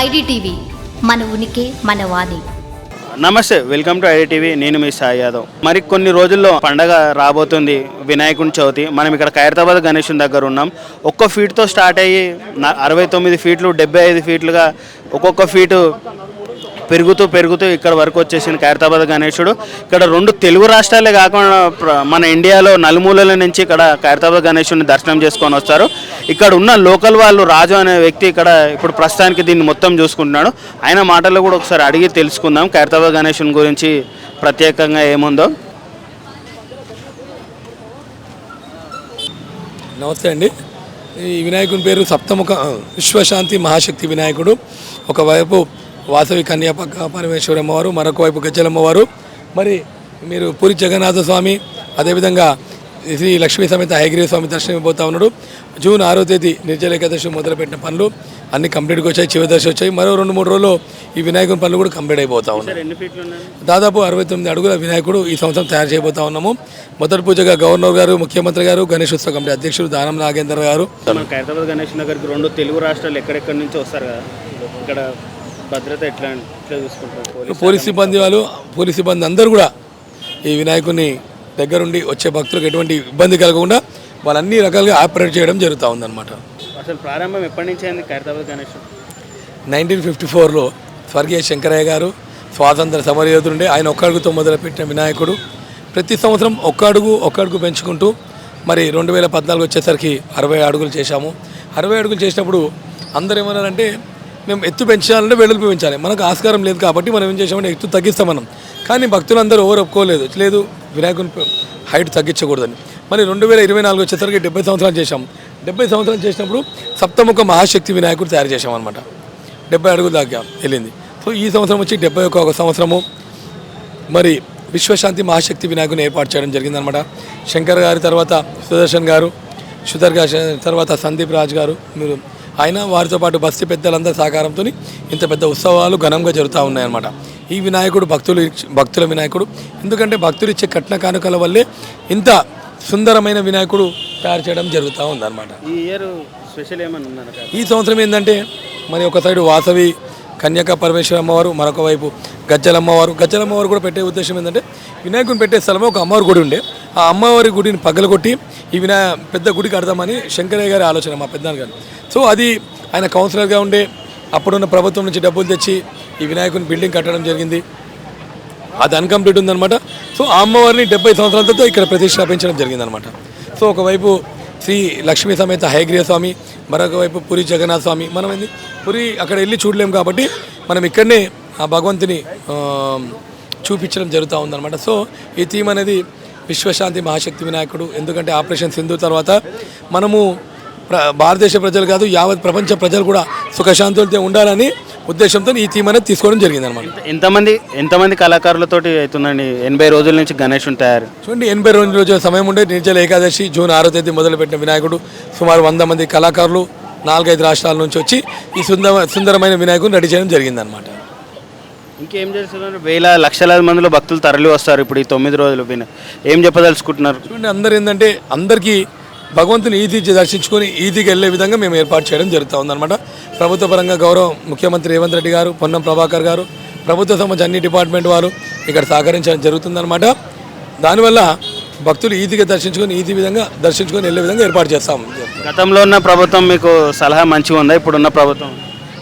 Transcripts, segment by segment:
IDTV మన ఉనికి మన వాణి. నమస్తే వెల్కమ్ టు ఐడిటీవీ. నేను మీ సాయి యాదవ్. మరి కొన్ని రోజుల్లో పండగ రాబోతుంది. వినాయకుని చవితి. మనం ఇక్కడ ఖైరతాబాద్ గణేశుని దగ్గర ఉన్నాం. ఒక్క ఫీట్తో స్టార్ట్ అయ్యి అరవై తొమ్మిది ఫీట్లు డెబ్బై ఐదు ఫీట్లుగా ఒక్కొక్క ఫీటు పెరుగుతూ పెరుగుతూ ఇక్కడ వరకు వచ్చేసింది ఖైరతాబాద్ గణేశుడు ఇక్కడ రెండు తెలుగు రాష్ట్రాలే కాకుండా మన ఇండియాలో నలుమూలల నుంచి ఇక్కడ ఖైరతాబాద్ గణేశుడిని దర్శనం చేసుకొని వస్తారు. ఇక్కడ ఉన్న లోకల్ వాళ్ళు రాజు అనే వ్యక్తి ఇక్కడ ఇప్పుడు ప్రస్తుతానికి దీన్ని మొత్తం చూసుకుంటున్నాడు. ఆయన మాటల్లో కూడా ఒకసారి అడిగి తెలుసుకుందాం. ఖైరతాబాద్ గణేశుని గురించి ప్రత్యేకంగా ఏముందో. నమస్తే అండి. ఈ వినాయకుని పేరు సప్తముఖ విశ్వశాంతి మహాశక్తి వినాయకుడు. ఒకవైపు వాసవి కన్యాపక్క పరమేశ్వరమ్మ వారు మరొక వైపు గజ్జలమ్మ వారు మరి మీరు పూరి జగన్నాథ స్వామి అదేవిధంగా శ్రీ లక్ష్మీ సమేత హయగ్రీవ స్వామి దర్శనం ఇవ్వబోతా ఉన్నాడు. జూన్ ఆరో తేదీ నిర్జల ఏకాదశి మొదలుపెట్టిన పనులు అన్ని కంప్లీట్గా వచ్చాయి చివరి దశ వచ్చాయి. మరో రెండు మూడు రోజుల్లో ఈ వినాయకుని పనులు కూడా కంప్లీట్ అయిపోతా ఉన్నాయి? దాదాపు అరవై తొమ్మిది అడుగుల వినాయకుడు ఈ సంవత్సరం తయారు చేయబోతా ఉన్నాము. మొదటి పూజగా గవర్నర్ గారు ముఖ్యమంత్రి గారు గణేష్ ఉత్సవ కమిటీ అధ్యక్షుడు దానం నాగేందర్ గారు. ఖైరతాబాద్ గణేష్ దగ్గరికి రెండు తెలుగు రాష్ట్రాలు ఎక్కడెక్కడి నుంచి వస్తారు కదా. ఇక్కడ భద్రత ఎట్లా ఎట్లా చూసుకుంటారు? పోలీసు సిబ్బంది వాళ్ళు పోలీస్ సిబ్బంది అందరూ కూడా ఈ వినాయకుని దగ్గరుండి వచ్చే భక్తులకు ఎటువంటి ఇబ్బంది కలగకుండా వాళ్ళు అన్ని రకాలుగా ఆపరేట్ చేయడం జరుగుతూ ఉందన్నమాట. అసలు ప్రారంభం ఎప్పటి నుంచి అయింది ఖైరతాబాద్ గణేష్? నైన్టీన్ ఫిఫ్టీ ఫోర్లో స్వర్గీయ శంకరయ్య గారు స్వాతంత్ర సమరయోధుడుండే ఆయన ఒక్క అడుగుతో మొదలుపెట్టిన వినాయకుడు. ప్రతి సంవత్సరం ఒక్క అడుగు ఒక్క అడుగు పెంచుకుంటూ మరి రెండు వేల పద్నాలుగు వచ్చేసరికి అరవై అడుగులు చేశాము. అరవై అడుగులు చేసినప్పుడు అందరూ ఏమన్నారంటే మేము ఎత్తు పెంచాలంటే వెడల్పు పెంచాలి. మనకు ఆస్కారం లేదు కాబట్టి మనం ఏం చేసామంటే ఎత్తు తగ్గిస్తాం మనం కానీ భక్తులందరూ ఎవరు ఒప్పుకోలేదు. లేదు వినాయకుని హైట్ తగ్గించకూడదని. మరి రెండు వేల ఇరవై నాలుగు వచ్చేసరికి డెబ్బై సంవత్సరాలు చేశాం. డెబ్బై సంవత్సరాలు చేసినప్పుడు సప్తముఖ మహాశక్తి వినాయకుడు తయారు చేశాం అనమాట డెబ్బై అడుగుల దాకా వెళ్ళింది. సో ఈ సంవత్సరం వచ్చి డెబ్బై ఒక ఒక సంవత్సరము మరి విశ్వశాంతి మహాశక్తి వినాయకుని ఏర్పాటు చేయడం జరిగిందనమాట శంకర్ గారి తర్వాత సుదర్శన్ గారు సుధర్ గారి తర్వాత సందీప్ రాజ్ గారు మీరు ఆయన వారితో పాటు బస్తీ పెద్దలందరి సహకారంతో ఇంత పెద్ద ఉత్సవాలు ఘనంగా జరుగుతూ ఉన్నాయన్నమాట. ఈ వినాయకుడు భక్తులు భక్తుల వినాయకుడు. ఎందుకంటే భక్తులు ఇచ్చే కట్న కానుకల వల్లే ఇంత సుందరమైన వినాయకుడు తయారు చేయడం జరుగుతూ ఉందన్నమాట. ఈ ఇయర్ స్పెషల్ ఈ సంవత్సరం ఏంటంటే మరి ఒక సైడు వాసవి కన్యక పరమేశ్వర అమ్మవారు మరొక వైపు గజ్జలమ్మవారు గజ్జలమ్మవారు కూడా పెట్టే ఉద్దేశం ఏంటంటే వినాయకుని పెట్టే స్థలంలో ఒక అమ్మవారి గుడి ఉండే. ఆ అమ్మవారి గుడిని పగలగొట్టి ఈ వినా పెద్ద గుడి కడదామని శంకరయ్య గారి ఆలోచన మా పెద్దనాన్న గారు. సో అది ఆయన కౌన్సిలర్గా ఉండే అప్పుడున్న ప్రభుత్వం నుంచి డబ్బులు తెచ్చి ఈ వినాయకుని బిల్డింగ్ కట్టడం జరిగింది. అది అన్కంప్లీట్ ఉందన్నమాట. సో ఆ అమ్మవారిని డెబ్బై సంవత్సరాలతో ఇక్కడ ప్రతిష్టాపించడం జరిగిందనమాట సో ఒకవైపు శ్రీ లక్ష్మీ సమేత హయగ్రీవ స్వామి మరొక వైపు పురి జగన్నాథ స్వామి. మనం ఏంది పురి అక్కడ వెళ్ళి చూడలేం కాబట్టి మనం ఇక్కడనే ఆ భగవంతుని చూపించడం జరుగుతూ ఉందన్నమాట. సో ఈ థీమ్ అనేది విశ్వశాంతి మహాశక్తి వినాయకుడు. ఎందుకంటే ఆపరేషన్ సింధు తర్వాత మనము భారతదేశ ప్రజలు కాదు యావత్ ప్రపంచ ప్రజలు కూడా సుఖశాంతులతో ఉండాలని ఉద్దేశంతో ఈ థీమ్ అనేది తీసుకోవడం జరిగిందనమాట ఎంతమంది ఎంతమంది కళాకారులతోటి అవుతుందండి? ఎనభై రోజుల నుంచి గణేషుని తయారు. చూడండి ఎనభై రెండు రోజుల సమయం ఉండే నిర్జల ఏకాదశి జూన్ ఆరో తేదీ మొదలుపెట్టిన వినాయకుడు సుమారు వంద మంది కళాకారులు నాలుగైదు రాష్ట్రాల నుంచి వచ్చి ఈ సుందర సుందరమైన వినాయకుడిని రెడీ చేయడం జరిగిందనమాట ఇంకేం చేస్తున్నారు? వేల లక్షలాది మందిలో భక్తులు తరలి వస్తారు ఇప్పుడు ఈ తొమ్మిది రోజులు. విన ఏం చెప్పదలుచుకుంటున్నారు? చూడండి అందరు ఏంటంటే అందరికీ భగవంతుని ఈదీ దర్శించుకొని ఈదీకి వెళ్ళే విధంగా మేము ఏర్పాటు చేయడం జరుగుతూ ఉందన్నమాట. ప్రభుత్వ పరంగా గౌరవ ముఖ్యమంత్రి రేవంత్ రెడ్డి గారు పొన్నం ప్రభాకర్ గారు ప్రభుత్వ సంబంధించి అన్ని డిపార్ట్మెంట్ వారు ఇక్కడ సహకరించడం జరుగుతుందన్నమాట. దానివల్ల భక్తులు ఈదీగా దర్శించుకొని ఈదీ విధంగా దర్శించుకొని వెళ్ళే విధంగా ఏర్పాటు చేస్తాం గతంలో ఉన్న ప్రభుత్వం మీకు సలహా మంచిగా ఉందా? ఇప్పుడున్న ప్రభుత్వం?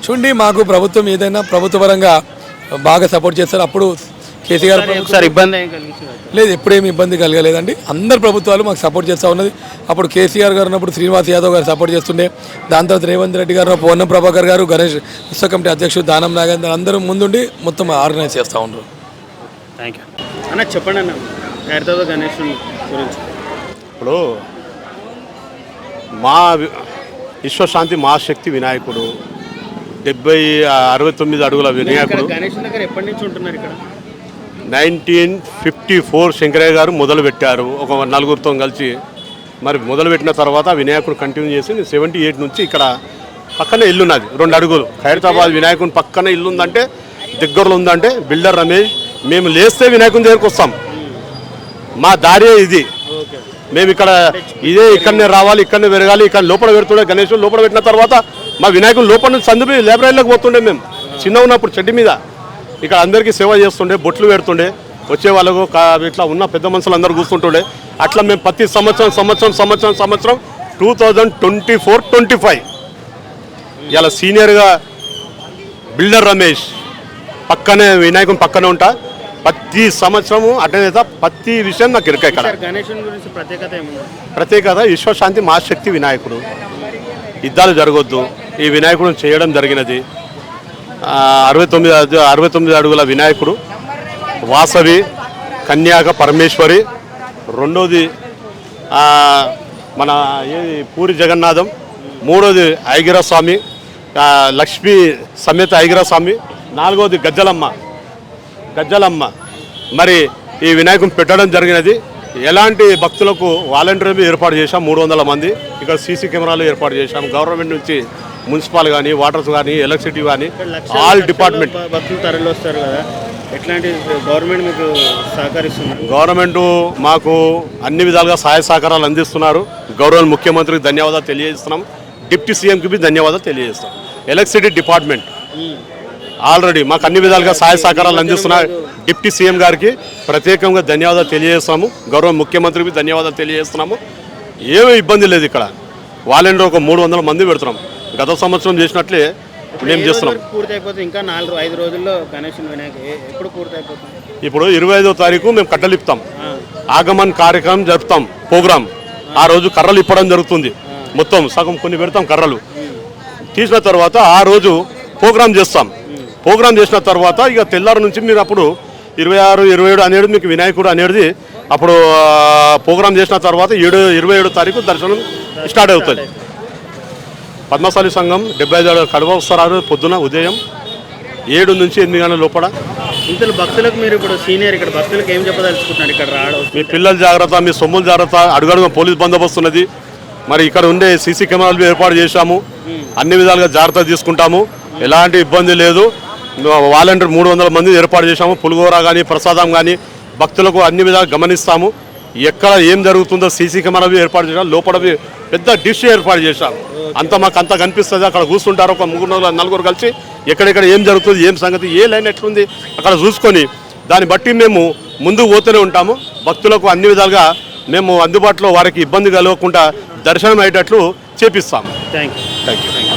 చూడండి మాకు ప్రభుత్వం ఏదైనా ప్రభుత్వ పరంగా బాగా సపోర్ట్ చేస్తారు. అప్పుడు కేసీఆర్ ప్రభుత్వం- ఒకసారి ఇబ్బంది లేదు ఎప్పుడేమి ఇబ్బంది కలగలేదండి. అందరు ప్రభుత్వాలు మాకు సపోర్ట్ చేస్తూ ఉన్నది. అప్పుడు కేసీఆర్ గారు ఉన్నప్పుడు శ్రీనివాస్ యాదవ్ గారు సపోర్ట్ చేస్తుండే. దాని తర్వాత రేవంత్ రెడ్డి గారు పొన్నం ప్రభాకర్ గారు గణేష్ ఉత్సవ కమిటీ అధ్యక్షుడు దానం నాగేందర్ అందరూ ముందుండి మొత్తం ఆర్గనైజ్ చేస్తూ ఉన్నారు థ్యాంక్ యూ అన్న చెప్పండి అన్న. గురించి. ఇప్పుడు మా విశ్వశాంతి మహాశక్తి వినాయకుడు డెబ్బై అరవై తొమ్మిది అడుగుల వినాయకుడు. నైన్టీన్ ఫిఫ్టీ ఫోర్ శంకరయ్య గారు మొదలుపెట్టారు ఒక నలుగురితో కలిసి. మరి మొదలుపెట్టిన తర్వాత వినాయకుడు కంటిన్యూ చేసి సెవెంటీ ఎయిట్ నుంచి ఇక్కడ పక్కనే ఇల్లు ఉన్నది రెండు అడుగులు. ఖైరతాబాద్ వినాయకుని పక్కన ఇల్లు ఉందంటే దగ్గరలో ఉందంటే బిల్డర్ రమేష్ మేము లేస్తే వినాయకుని దగ్గరికి వస్తాం. మా దారే ఇది. మేము ఇక్కడ ఇదే ఇక్కడనే రావాలి ఇక్కడనే పెరగాలి ఇక్కడ లోపల పెడుతుండే గణేష్ లోపల పెట్టిన తర్వాత మా వినాయకుడు లోపల నుంచి సందుపి లైబ్రరీలోకి పోతుండే మేము. చిన్న ఉన్నప్పుడు చెడ్డి మీద. ఇక్కడ అందరికీ సేవ చేస్తుండే బొట్లు పెడుతుండే. వచ్చే వాళ్ళకు ఇట్లా ఉన్న పెద్ద మనుషులు అందరూ కూర్చుంటుండే. అట్లా మేము ప్రతి సంవత్సరం సంవత్సరం సంవత్సరం సంవత్సరం two thousand twenty four twenty five ఇలా సీనియర్గా బిల్డర్ రమేష్ పక్కనే వినాయకుని పక్కనే ఉంటా. ప్రతి సంవత్సరము అటెండ్ ప్రతి విషయం నాకు ఇరక ఇక్కడ ప్రత్యేకత విశ్వశాంతి మహాశక్తి వినాయకుడు. యుద్ధాలు జరగొద్దు. ఈ వినాయకుడు చేయడం జరిగినది. అరవై తొమ్మిది అరవై తొమ్మిది అడుగుల వినాయకుడు వాసవి కన్యాక పరమేశ్వరి రెండోది మన ఏది పూరి జగన్నాథం మూడోది ఐగిరస్వామి లక్ష్మీ సమేత ఐగిరస్వామి నాలుగోది గజ్జలమ్మ. గజ్జలమ్మ. మరి ఈ వినాయకుని పెట్టడం జరిగినది. ఎలాంటి భక్తులకు వాలంటీర్ ఏర్పాటు చేశాం? మూడు వందల మంది. ఇక్కడ సీసీ కెమెరాలు ఏర్పాటు చేశాం. గవర్నమెంట్ నుంచి మున్సిపల్ కానీ వాటర్స్ కానీ ఎలక్ట్రిసిటీ కానీ ఆల్ డిపార్ట్మెంట్. భక్తులు తరలి వస్తారు కదా. ఎట్లాంటి గవర్నమెంట్ మీకు సహకరిస్తుంది? గవర్నమెంట్ మాకు అన్ని విధాలుగా సహాయ సహకారాలు అందిస్తున్నారు. గౌరవ ముఖ్యమంత్రికి ధన్యవాదాలు తెలియజేస్తున్నాం. డిప్యూటీ సీఎంకి బి ధన్యవాదాలు తెలియజేస్తాం ఎలక్ట్రిసిటీ డిపార్ట్మెంట్. ఆల్రెడీ మాకు అన్ని విధాలుగా సహాయ సహకారాలు అందిస్తున్న డిప్యూటీ సీఎం గారికి. ప్రత్యేకంగా ధన్యవాదాలు తెలియజేస్తాము గౌరవ ముఖ్యమంత్రికి ధన్యవాదాలు తెలియజేస్తున్నాము. ఏమీ ఇబ్బంది లేదు ఇక్కడ. వాలంటీర్ ఒక మూడు వందల మంది పెడుతున్నాం. గత సంవత్సరం చేసినట్లే మేము చేస్తున్నాం. ఇంకా నాలుగు ఐదు రోజుల్లో ఎప్పుడు పూర్తి అయిపోతుంది? ఇప్పుడు ఇరవై ఐదో తారీఖు మేము కట్టలిపుతాం ఆగమన్ కార్యక్రమం జరుపుతాం. ప్రోగ్రామ్ ఆ రోజు కర్రలు ఇప్పడం జరుగుతుంది. మొత్తం సగం కొన్ని పెడతాం కర్రలు. తీసిన తర్వాత ఆ రోజు ప్రోగ్రామ్ చేస్తాం. ప్రోగ్రామ్ చేసిన తర్వాత ఇక తెల్లారు నుంచి మీరు అప్పుడు ఇరవై ఆరు ఇరవై ఏడు అనేది మీకు వినాయకుడు అనేది అప్పుడు ప్రోగ్రామ్ చేసిన తర్వాత ఏడు ఇరవై ఏడు తారీఖు దర్శనం స్టార్ట్ అవుతుంది. పద్మశాలి సంఘం డెబ్బై ఐదు కడవ వస్తారు పొద్దున ఉదయం ఏడు నుంచి ఎనిమిది గంటల లోపల. ఇంతలో భక్తులకు మీరు ఇప్పుడు సీనియర్ ఇక్కడ భక్తులకు ఏం చెప్పదలుచుకుంటున్నారు? ఇక్కడ రావడం మీ పిల్లల జాగ్రత్త మీ సొమ్ముల జాగ్రత్త అడుగడుగు పోలీస్ బందోబస్తు ఉన్నది. మరి ఇక్కడ ఉండే సీసీ కెమెరాలు ఏర్పాటు చేశాము. అన్ని విధాలుగా జాగ్రత్త తీసుకుంటాము. ఎలాంటి ఇబ్బంది లేదు. వాలంటీర్ మూడు వందల మంది ఏర్పాటు చేశాము. పులిగోర కానీ ప్రసాదం కానీ భక్తులకు అన్ని విధాలుగా గమనిస్తాము. ఎక్కడ ఏం జరుగుతుందో సీసీ కెమెరాలు ఏర్పాటు చేశాం లోపల పెద్ద డిష్ ఏర్పాటు చేశాం అంత మాకు అంత కనిపిస్తుంది. అక్కడ కూర్చుంటారు ఒక ముగ్గురు నలుగురు- నలుగురు కలిసి ఎక్కడెక్కడ ఏం జరుగుతుంది ఏం సంగతి ఏ లైన్ ఎట్లుంది అక్కడ చూసుకొని దాన్ని బట్టి మేము ముందుకు పోతూనే ఉంటాము. భక్తులకు అన్ని విధాలుగా మేము అందుబాటులో వారికి ఇబ్బంది కలగకుండా దర్శనం అయ్యేటట్లు చేపిస్తాము. Thank you thank you